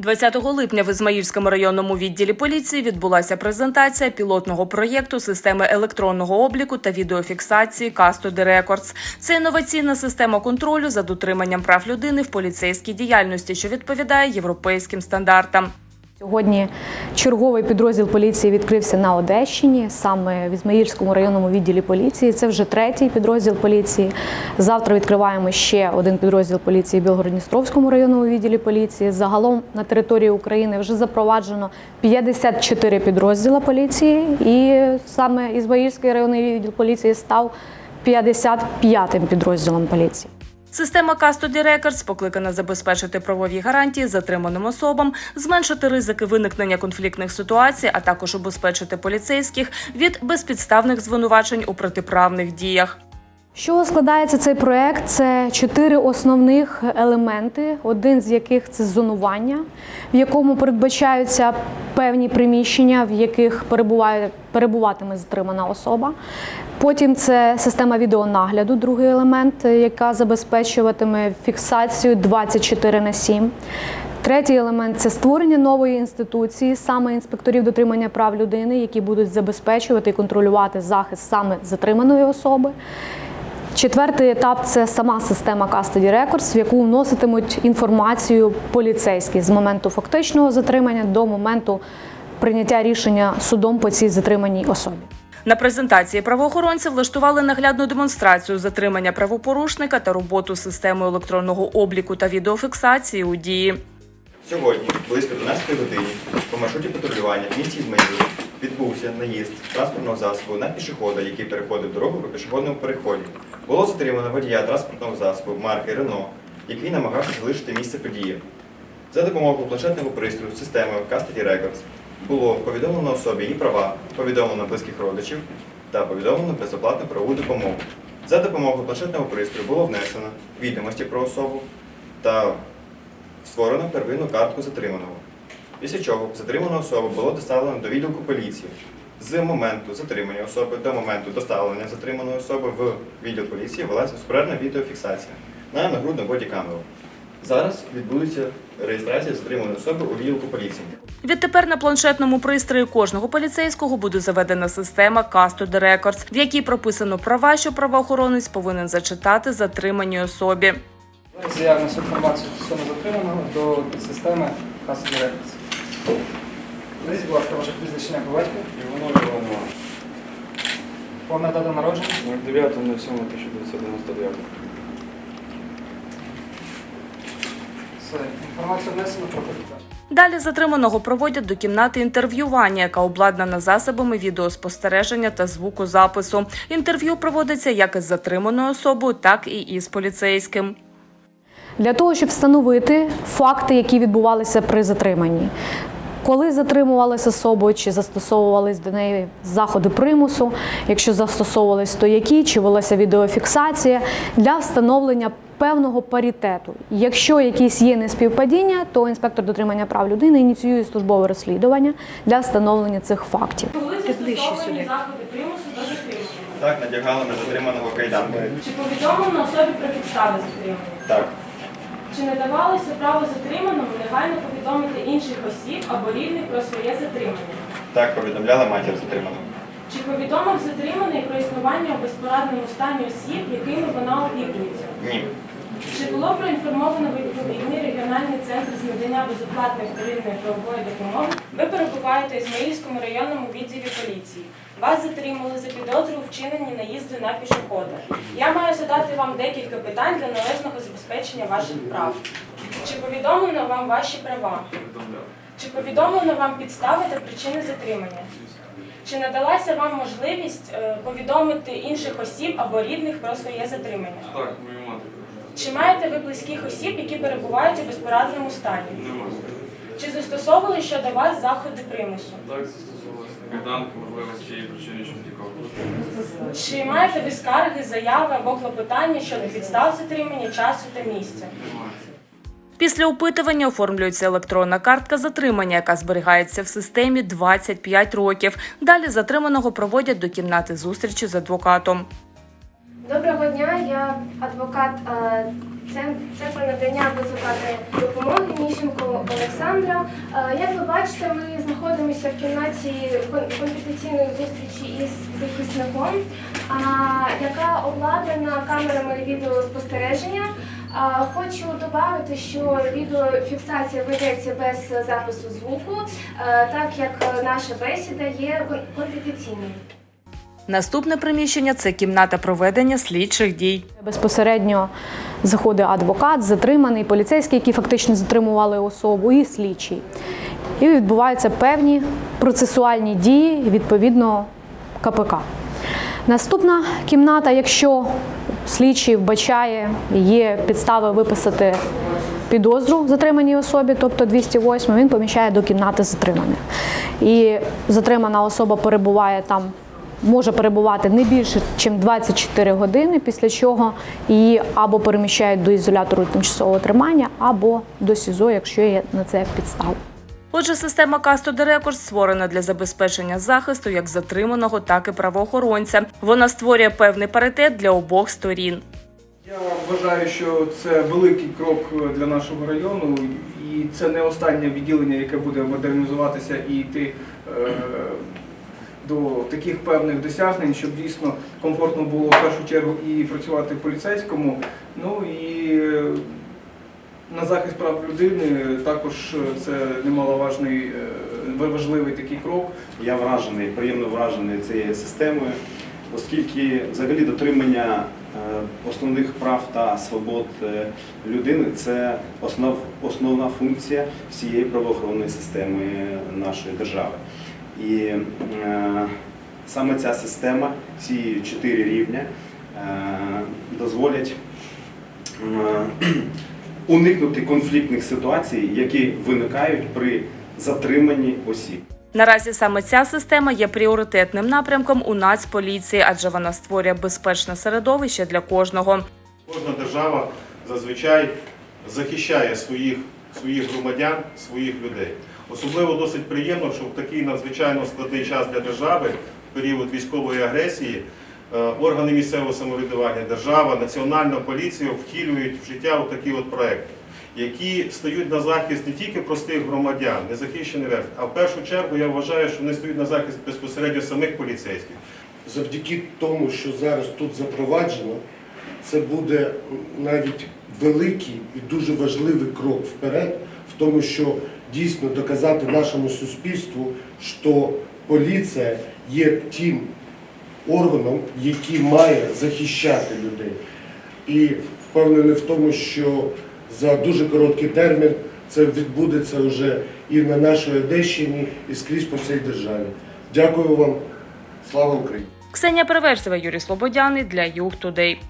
20 липня в Ізмаїльському районному відділі поліції відбулася презентація пілотного проєкту системи електронного обліку та відеофіксації Custody Records. Це інноваційна система контролю за дотриманням прав людини в поліцейській діяльності, що відповідає європейським стандартам. Сьогодні черговий підрозділ поліції відкрився на Одещині, саме в Ізмаїльському районному відділі поліції. Це вже третій підрозділ поліції. Завтра відкриваємо ще один підрозділ поліції в Білгородністровському районному відділі поліції. Загалом на території України вже запроваджено 54 підрозділа поліції, і саме Ізмаїльський районний відділ поліції став 55-м підрозділом поліції. Система Custody Records покликана забезпечити правові гарантії затриманим особам, зменшити ризики виникнення конфліктних ситуацій, а також убезпечити поліцейських від безпідставних звинувачень у протиправних діях. Чого складається цей проект? Це чотири основних елементи, один з яких це зонування, в якому передбачаються певні приміщення, в яких перебуває, перебуватиме затримана особа. Потім це система відеонагляду, другий елемент, яка забезпечуватиме фіксацію 24 на 7. Третій елемент це створення нової інституції, саме інспекторів дотримання прав людини, які будуть забезпечувати і контролювати захист саме затриманої особи. Четвертий етап це сама система Custody Records, в яку вноситимуть інформацію поліцейські з моменту фактичного затримання до моменту прийняття рішення судом по цій затриманій особі. На презентації правоохоронці влаштували наглядну демонстрацію затримання правопорушника та роботу системи електронного обліку та відеофіксації у дії. Сьогодні, близько 12 годині, по маршруті патрулювання в місті Ізмаїл відбувся наїзд транспортного засобу на пішохода, який переходив дорогу по пішохідному переході. Було затримано водія транспортного засобу марки Рено, який намагався залишити місце події. За допомогою планшетного пристрою з системою Custody Records було повідомлено особі її права, повідомлено близьких родичів та повідомлено безоплатну правову допомогу. За допомогою планшетного пристрою було внесено відомості про особу та створено первинну картку затриманого. Після чого затриману особу було доставлено до відділку поліції. З моменту затримання особи до моменту доставлення затриманої особи в відділ поліції велася безперервна відеофіксація на нагрудну бодікамеру. Зараз відбудеться реєстрація затриманої особи у відділку поліції. Відтепер на планшетному пристрої кожного поліцейського буде заведена система Custody Records, в якій прописано права, що правоохоронець повинен зачитати затриманій особі. Несу інформацію стосовно затриманого до системи Custody Records. Будь ласка, ваше прізвище по батьку, Іванов Іванова. повна дата народження. 09.07.1999. Все, інформація внесена про покупку. Далі затриманого проводять до кімнати інтерв'ювання, яка обладнана засобами відеоспостереження та звукозапису. Інтерв'ю проводиться як із затриманою особою, так і із поліцейським. Для того, щоб встановити факти, які відбувалися при затриманні. Коли затримувалися особу, чи застосовувались до неї заходи примусу, якщо застосовувались, то які, чи велася відеофіксація для встановлення певного паритету. Якщо якісь є неспівпадіння, то інспектор дотримання прав людини ініціює службове розслідування для встановлення цих фактів. Коли застосовані заходи примусу до затримання? Так, надягали на затриманого кайданки. Чи повідомлено особі про підстави затримання? Так, Чи не давалося право затриманому негайно повідомити інших осіб або рідних про своє затримання? так повідомляла матір затриманого. Чи повідомив затриманий про існування у безпорадному стані осіб, якими вона опікується? Ні. Чи було проінформовано відповідний регіональний центр з надання безоплатної вторинної правової допомоги? Ви перебуваєте в Ізмаїльському районному відділі поліції. Вас затримали за підозру у вчиненні наїзду на пішохода. Я маю задати вам декілька питань для належного забезпечення ваших прав. Чи повідомлено вам ваші права? Чи повідомлено вам підстави та причини затримання? Чи надалася вам можливість е, повідомити інших осіб або рідних про своє затримання? Так, мою мати. Чи маєте ви близьких осіб, які перебувають у безпорадному стані? Немає. Чи застосовували щодо вас заходи примусу? Так застосовувалися на можливо, з цієї причини, що втікав. Чи маєте ви скарги, заяви або клопотання щодо підстав затримання часу та місця? Немає. Після опитування оформлюється електронна картка затримання, яка зберігається в системі 25 років. Далі затриманого проводять до кімнати зустрічі з адвокатом. Доброго дня, я адвокат е, цен- про надання безоплатної допомоги Міщенко Олександра. Е, Як ви бачите, ми знаходимося в кімнаті кон- конфіденційної зустрічі із захисником, яка обладнана камерами відеоспостереження. Хочу додати, що відеофіксація ведеться без запису звуку, е, так як наша бесіда є кон- конфіденційною. Наступне приміщення це кімната проведення слідчих дій. Безпосередньо заходить адвокат, затриманий, поліцейський, які фактично затримували особу, і слідчий. І відбуваються певні процесуальні дії відповідно КПК. Наступна кімната, якщо слідчий вбачає, є підстави виписати підозру затриманій особі, тобто 208, він поміщає до кімнати затриманих. І затримана особа перебуває там може перебувати не більше, ніж 24 години, після чого її або переміщають до ізолятору тимчасового тримання, або до СІЗО, якщо є на це підстава. Отже, система Custody Records створена для забезпечення захисту як затриманого, так і правоохоронця. Вона створює певний паритет для обох сторін. Я вважаю, що це великий крок для нашого району, і це не останнє відділення, яке буде модернізуватися і йти е, до таких певних досягнень, щоб дійсно комфортно було в першу чергу і працювати поліцейському. Ну і е, на захист прав людини також це немаловажний е, важливий такий крок. Я вражений, приємно вражений цією системою, оскільки взагалі дотримання е, основних прав та свобод е, людини це основ, основна функція всієї правоохоронної системи нашої держави. І е, саме ця система, ці чотири рівня е, дозволять е, уникнути конфліктних ситуацій, які виникають при затриманні осіб. Наразі саме ця система є пріоритетним напрямком у Нацполіції, адже вона створює безпечне середовище для кожного. Кожна держава зазвичай захищає своїх, своїх громадян, своїх людей. Особливо досить приємно, що в такий надзвичайно складний час для держави, період військової агресії, е, органи місцевого самоврядування, держава, національна поліція втілюють в життя такі от проекти, які стають на захист не тільки простих громадян, незахищених верств, а в першу чергу я вважаю, що вони стають на захист безпосередньо самих поліцейських. завдяки тому, що зараз тут запроваджено, це буде навіть великий і дуже важливий крок вперед, в тому, що дійсно доказати нашому суспільству, що поліція є тим органом, який має захищати людей. І впевнений в тому, що за дуже короткий термін це відбудеться вже і на нашій Одещині, і скрізь по всій державі. Дякую вам. Слава Україні! Ксенія Переверзева, Юрій Слободяний для Юг Тудей.